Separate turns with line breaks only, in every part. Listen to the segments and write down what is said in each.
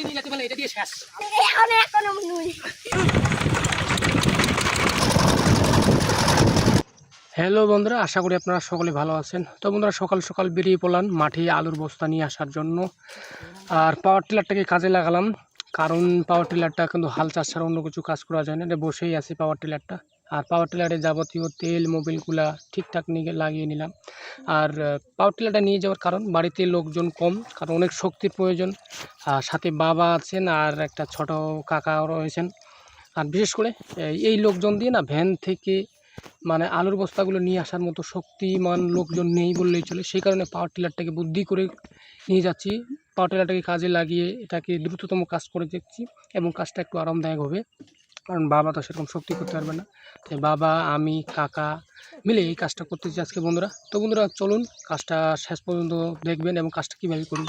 বাড়ি নিয়ে যেতে এটা দিয়ে শেষ।
এখন এখনও নুই
হ্যালো বন্ধুরা আশা করি আপনারা সকলে ভালো আছেন। তো বন্ধুরা সকাল সকাল বেরিয়ে পড়লাম মাঠে আলুর বস্তা নিয়ে আসার জন্য। আর পাওয়ার টিলারটাকে কাজে লাগালাম কারণ পাওয়ার টিলারটা কিন্তু হাল চাষ ছাড়া অন্য কিছু কাজ করা যায় না। এটা বসেই আছে পাওয়ার টিলারটা। আর পাওয়ার টিলারে যাবতীয় তেল মোবিলগুলা ঠিকঠাক নিয়ে লাগিয়ে নিলাম। আর পাওয়ার টিলারটা নিয়ে যাওয়ার কারণ, বাড়িতে লোকজন কম, কারণ অনেক শক্তির প্রয়োজন। আর সাথে বাবা আছেন আর একটা ছোট কাকাও রয়েছেন। আর বিশেষ করে, এই লোকজন দিয়ে না ভ্যান থেকে মানে আলুর বস্তাগুলো নিয়ে আসার মতো শক্তিমান লোকজন নেই বললেই চলে। সেই কারণে পাওয়ার টিলারটাকে বুদ্ধি করে নিয়ে যাচ্ছি। পাওয়ার টিলারটাকে কাজে লাগিয়ে এটাকে দ্রুততম কাজ করে দেখছি এবং কাজটা একটু আরামদায়ক হবে। কারণ বাবা তো সেরকম শক্তি করতে পারবে না। তাই বাবা, আমি, কাকা মিলে এই কাজটা করতেছি আজকে বন্ধুরা। তো বন্ধুরা, চলুন কাজটা শেষ পর্যন্ত দেখবেন এবং কাজটা কীভাবে করুন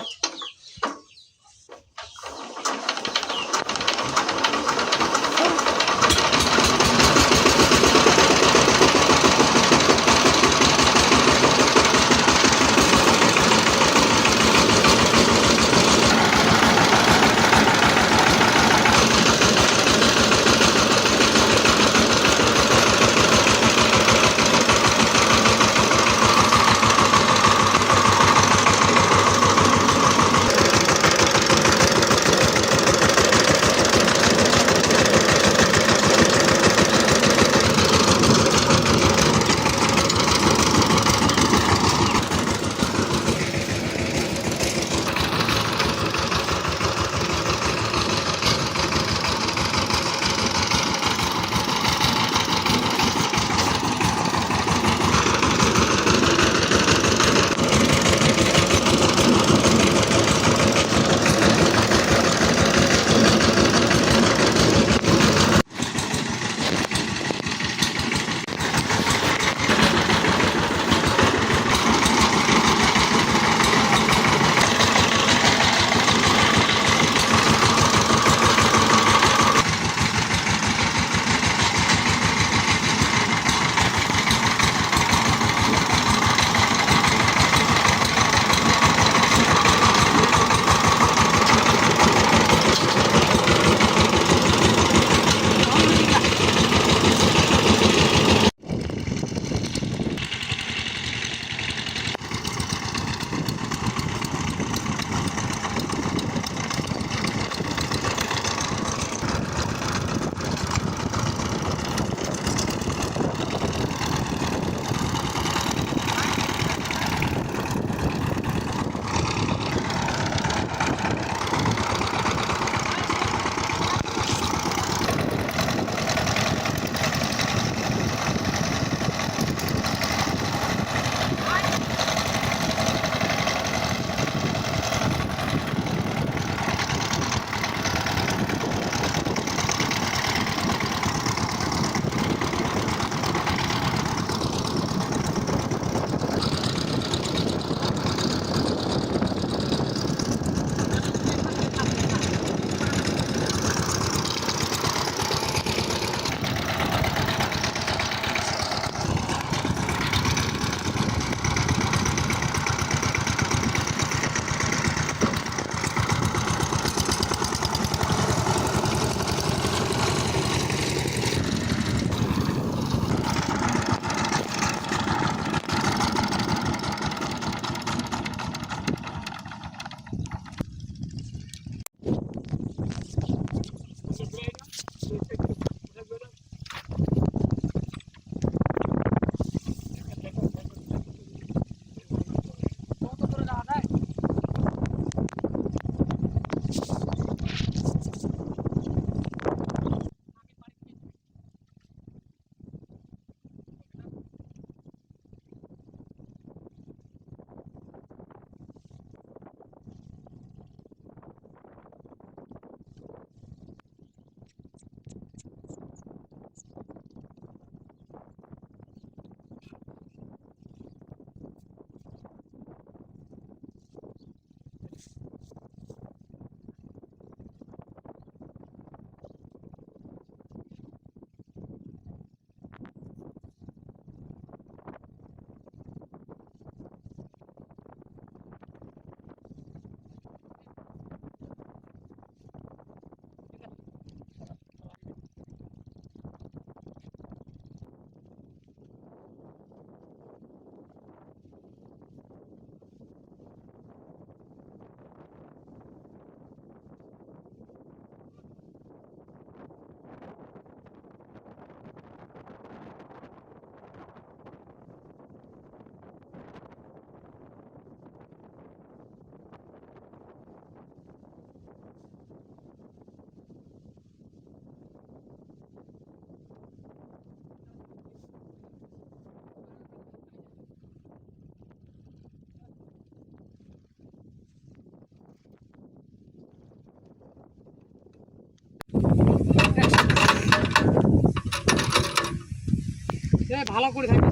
ভালো করে থাকে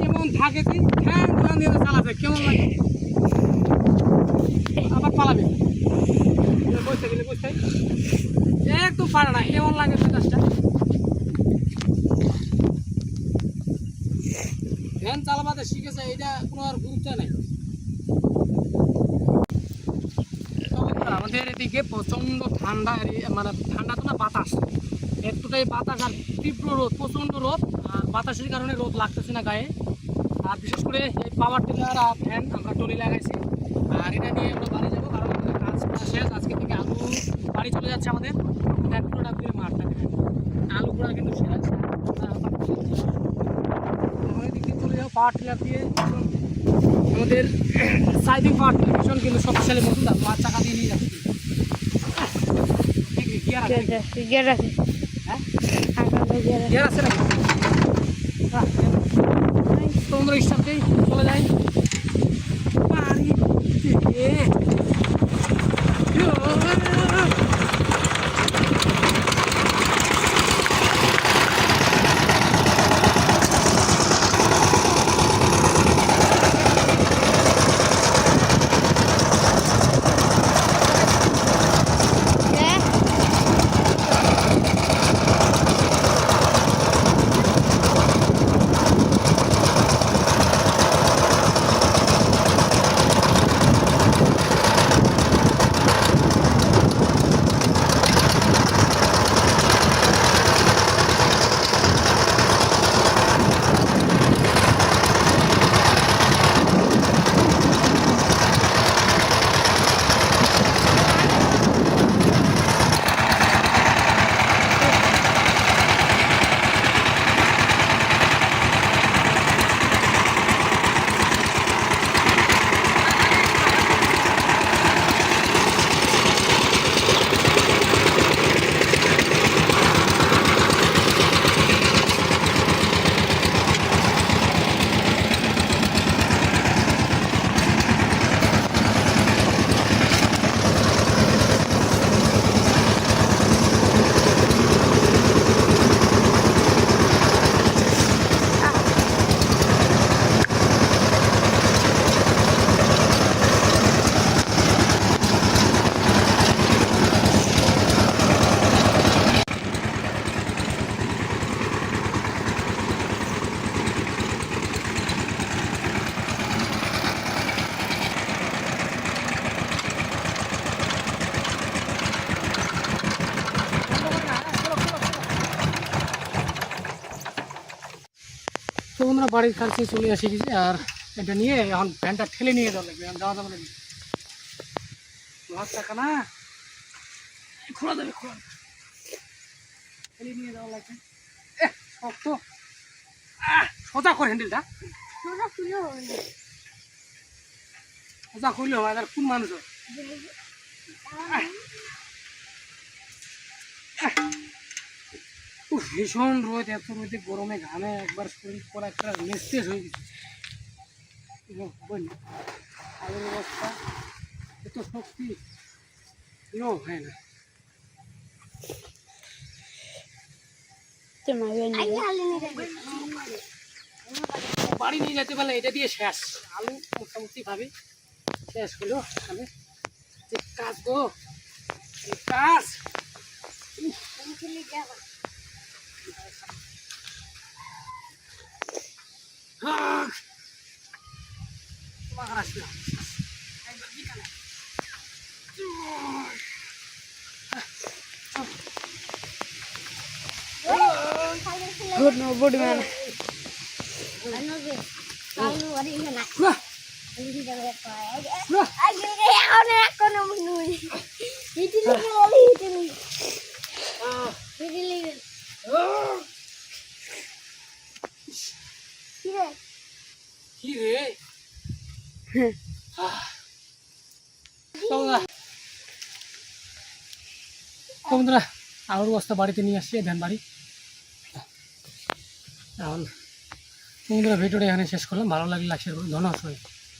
কেমন থাকে হ্যাঁ দিয়ে চালাতে, কেমন লাগে? আবার পালাবে। একটু পারে না, কেমন লাগে মেজাজটা ফ্যান চালাবাতে শিখেছে এটা কোনো আর গুরুত্ব নেই। আমাদের এদিকে প্রচণ্ড ঠান্ডা মানে ঠান্ডা তো না, বাতাস। এতটাই বাতাস আর তীব্র রোদ প্রচণ্ড রোদ। বাতাসের কারণে রোদ লাগতেছে না গায়ে। আর বিশেষ করে এই পাওয়ার টিলার আর ফ্যান আমরা টলি লাগাইছি। আর এটা নিয়ে আমরা বাড়ি যাব কারণ আমাদের কাজ শেষ। আজকে থেকে আলু বাড়ি চলে যাচ্ছে আমাদের। পুরোটা ঘুরে মাঠটা দেখেন আলু গুঁড়া কিন্তু আমাদের চলে যাব পাওয়ার টিলার দিয়ে। আমাদের সাইডিং পাওয়ার টিলার ভীষণ কিন্তু শক্তিশালী মজুদ আর পাঁচ চাকা দিয়ে নিয়ে যাচ্ছে। গিয়ার আছে
গিয়ার আছে।
হ্যাঁ?
গিয়ার আছে।
গিয়ার আছে নাকি? হ্যাঁ, তো আমরা স্টাফ আমরা বাড়ির কাছে চলে আসি আর এটা নিয়ে এখন ভ্যানটা ঠেলে নিয়ে যাওয়া লাগবে যাওয়া যাবে না। লাখ টাকা না খোলা যাবে খোলা ঠেলে নিয়ে যাওয়া লাগবে। শক্ত। সোজা করে হ্যান্ডেলটা।
সোজা খুলে হবে।
সোজা করলে হয় আর কোন মানুষ হয়? ভীষণ রোদ এত রোদে গরমে ঘামে একবার শরীর পরা একটা নিস্তেজ হয়ে গেছে। আলুর অবস্থা এত শক্তি এও হয় না।
না
বাড়ি নিয়ে যেতে পারলে এটা দিয়ে শেষ। আলু মোটামুটি ভাবে শেষ হলো আমি। যে কাজ গো কাজ। আহ! তোমাকে আসবে না। একবার বিকালে। কি রে বন্ধুরা বন্ধুরা আলুর বস্তা বাড়িতে নিয়ে আসছি ধান বাড়ি। এখন বন্ধুরা ভিডিওটা এখানে শেষ করলাম। ভালো লাগলে লাইক শেয়ার করুন। ধন্যবাদ সবাই